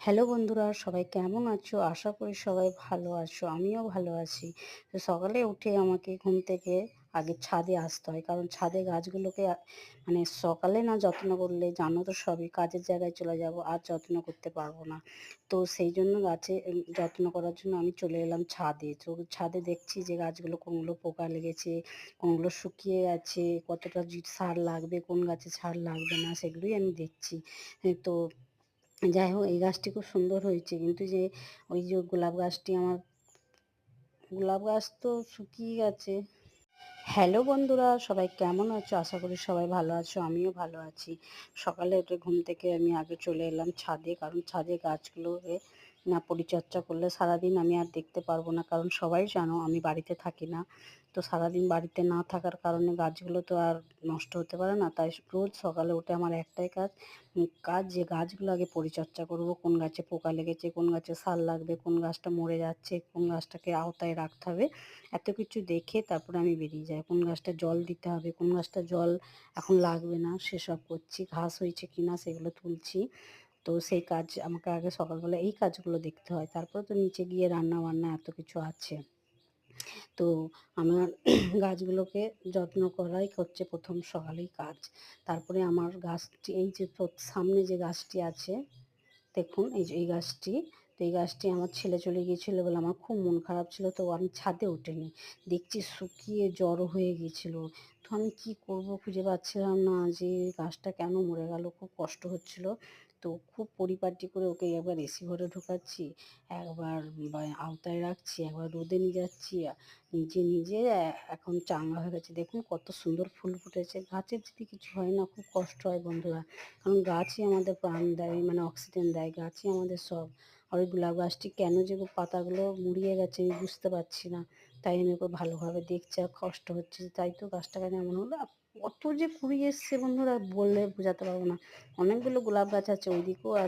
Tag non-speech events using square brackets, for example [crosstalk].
Hello বন্ধুরা, সবাই কেমন আছো? আশা করি সবাই ভালো আছো, আমিও ভালো আছি। তো সকালে উঠে আমাকে ঘুম থেকে আগে ছাদে আসতে হয়, কারণ ছাদে গাছগুলোকে মানে সকালে না যত্ন করলে, জানো তো সবই কাজের জায়গায় চলে যাব, আর যত্ন করতে পারব না। তো সেই জন্য গাছে যত্ন করার জন্য আমি চলে এলাম ছাদে। তো ছাদে দেখছি যে গাছগুলো কোনগুলো পোকা লেগেছে, কোনগুলো শুকিয়ে গেছে কতটা সার লাগবে, কোন গাছে সার লাগবে না, সেগুলোই আমি দেখছি। তো যাই হোক, এই গাছটি খুব সুন্দর হয়েছে। কিন্তু যে ওই যে গোলাপ গাছটি আমার, গোলাপ গাছ তো শুকিয়ে গেছে। হ্যালো বন্ধুরা, সবাই কেমন আছো? আশা করি সবাই ভালো আছো, আমিও ভালো আছি। সকালে উঠে ঘুম থেকে আমি আগে চলে এলাম ছাদে, কারণ ছাদে গাছগুলোকে না পরিচর্যা করলে সারাদিন আমি আর দেখতে পারব না। কারণ সবাই জানো আমি বাড়িতে থাকি না। তো সারাদিন বাড়িতে না থাকার কারণে গাছগুলো তো আর নষ্ট হতে পারে না। তাই রোজ সকালে উঠে আমার একটাই কাজ কাজ যে গাছগুলো আগে পরিচর্যা করব, কোন গাছে পোকা লেগেছে, কোন গাছে সার লাগবে, কোন গাছটা মরে যাচ্ছে, কোন গাছটাকে আওতায় রাখতে হবে, এত কিছু দেখে তারপরে আমি বেরিয়ে যাই। কোন গাছটা জল দিতে হবে, কোন গাছটা জল এখন লাগবে না, সেসব করছি। ঘাস হয়েছে কিনা সেগুলো তুলছি। তো সেই কাজ আমাকে আগে সকালবেলা এই কাজগুলো দেখতে হয়। তারপরে তো নিচে গিয়ে রান্না বান্না এত কিছু আছে। তো আমার [clears throat] গাছগুলোকে যত্ন করাই হচ্ছে প্রথম সকালেই কাজ। তারপরে আমার গাছটি, এই যে সামনে যে গাছটি আছে, দেখুন, এই যে এই গাছটি, তো এই গাছটি আমার ছেলে চলে গিয়েছিল বলে আমার খুব মন খারাপ ছিল, তো আমি ছাদে ওঠেনি দেখছি শুকিয়ে জড়ো হয়ে গিয়েছিল। তো আমি কি করব খুঁজে পাচ্ছিলাম না যে গাছটা কেন মরে গেল, খুব কষ্ট হচ্ছিল। তো খুব পরিপাটি করে ওকে একবার এসি ঘরে ঢোকাচ্ছি, একবার আওতায় রাখছি, একবার রোদে নিয়ে যাচ্ছি নিজে নিজে এখন চাঙ্গা হয়ে গেছে। দেখুন কত সুন্দর ফুল ফুটেছে। গাছের যদি কিছু হয় না, খুব কষ্ট হয় বন্ধুরা। কারণ গাছই আমাদের প্রাণ দেয় মানে অক্সিজেন দেয়, গাছই আমাদের সব। আর ওই গোলাপ গাছটি কেন যে পাতাগুলো মুড়িয়ে গেছে, আমি বুঝতে পারছি না। তাই আমি ওকে ভালোভাবে দেখছি, আর কষ্ট হচ্ছে তাই তো গাছটাকে এমন হলো কত যে কুড়ি এসছে বন্ধুরা বললে বোঝাতে পারব না। অনেকগুলো গোলাপ গাছ আছে ওইদিকেও